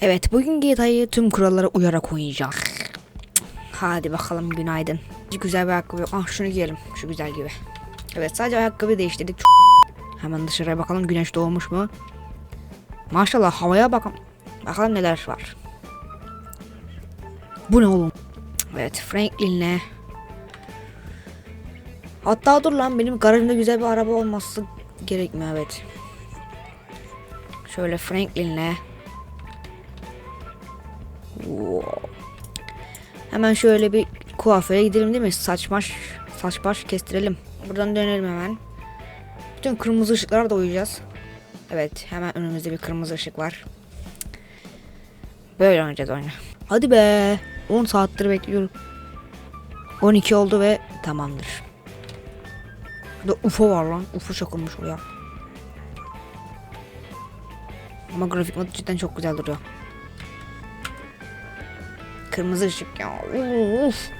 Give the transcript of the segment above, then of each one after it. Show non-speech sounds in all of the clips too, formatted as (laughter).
Evet bugün GTA'yı tüm kurallara uyarak oynayacağız. Hadi bakalım günaydın. Güzel bir ayakkabı. Ah şunu giyelim. Şu güzel gibi. Evet sadece ayakkabı değiştirdik. (laughs) Hemen dışarıya bakalım güneş doğmuş mu? Maşallah havaya bakalım. Bakalım neler var. Bu ne oğlum? Evet Franklin'le. Hatta dur lan benim garajımda güzel bir araba olması gerekmiyor evet. Şöyle Franklin'le. Hemen şöyle bir kuaföre gidelim değil mi? Saç baş, saç baş kestirelim. Buradan dönelim hemen. Bütün kırmızı ışıklara da uyacağız. Evet hemen önümüzde bir kırmızı ışık var. Böyle oynayacağız oyunu. Hadi be. 10 saattir bekliyorum. 12 oldu ve tamamdır. Burada UFO var lan. UFO çakılmış oraya. Ama grafik modu cidden çok güzel duruyor. Kırmızı ışık ya. Uf.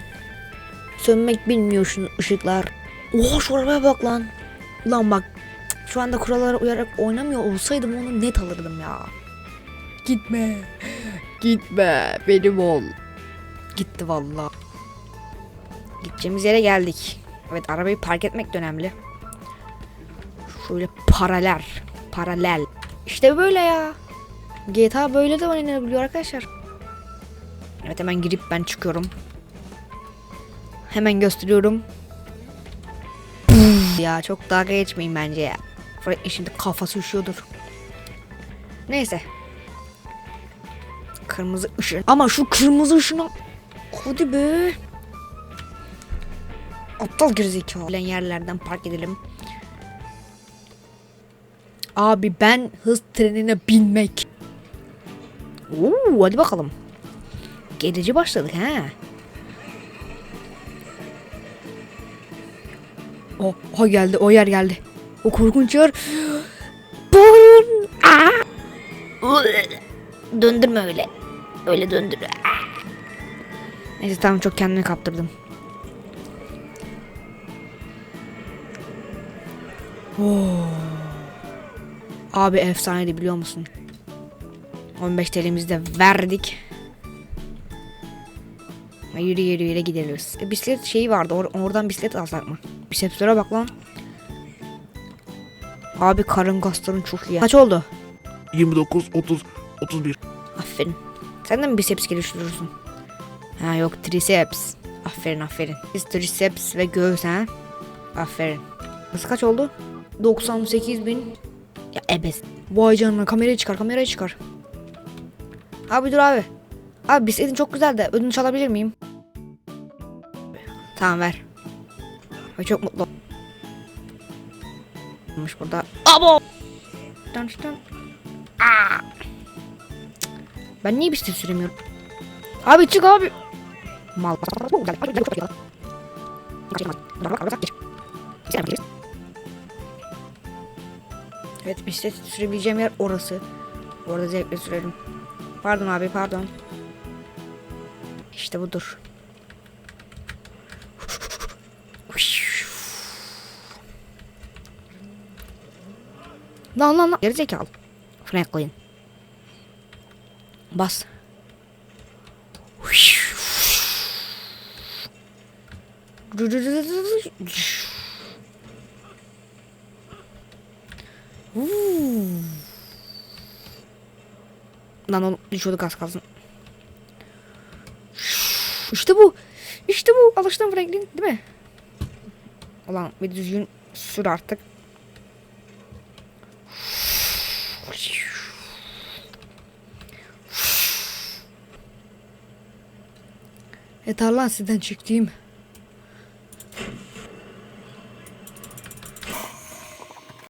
Sönmek bilmiyor şu ışıklar. Oha şu arabaya bak lan. Ulan bak. Şu anda kurallara uyarak oynamıyor olsaydım onu net alırdım ya. Gitme. Gitme. Benim ol. Gitti valla. Gideceğimiz yere geldik. Evet arabayı park etmek de önemli. Şöyle paralel. Paralel. İşte böyle ya. GTA böyle de oynanabiliyor arkadaşlar. Evet hemen girip ben çıkıyorum. Hemen gösteriyorum. ya çok dalga geçmeyin bence ya. Franklin şimdi kafası üşüyordur. Neyse. Kırmızı ışın. Ama şu kırmızı ışına... Hadi be. Aptal gerizekalı. Bilen yerlerden park edelim. Abi ben hız trenine binmek. Oo, hadi bakalım. Gerici başladık ha. O, o geldi, o yer geldi. O korkunç yer. Aa! Döndürme öyle. Öyle döndür. Neyse tamam çok kendimi kaptırdım. Oo. Abi efsaneydi biliyor musun? 15 TL'mizi de verdik. Ha, Yürü yürü yürü gideriz. E, bisiklet şeyi vardı. or- oradan bisiklet alsak mı? Bisepsöre bak lan. Abi karın kasların çok iyi. Kaç oldu? 29, 30, 31. Aferin. Sen de mi biceps geliştiriyorsun? Ha yok triceps. Aferin aferin. Biz triceps ve göğüs ha. Aferin. Nasıl kaç oldu? 98 bin. Ya ebes. Vay canına kamerayı çıkar kamerayı çıkar. Abi dur abi. Abi bisikletin çok güzel de ödünç alabilir miyim? Tamam ver. Ay çok mutlu. ol- olmuş burada. Abo! Dön dön. Aa! Ben niye bisiklet süremiyorum? Abi çık abi. Mal. Evet bisiklet sürebileceğim yer orası. Orada zevkle sürerim. Pardon abi pardon. İşte budur. Lan lan lan. Gerizekalı. Franklin. Bas. Lan oğlum düşüyorduk az kalsın. İşte bu. İşte bu. Alıştın Franklin değil mi? Ulan bir düzgün sür artık. Yeter lan sizden çektiğim.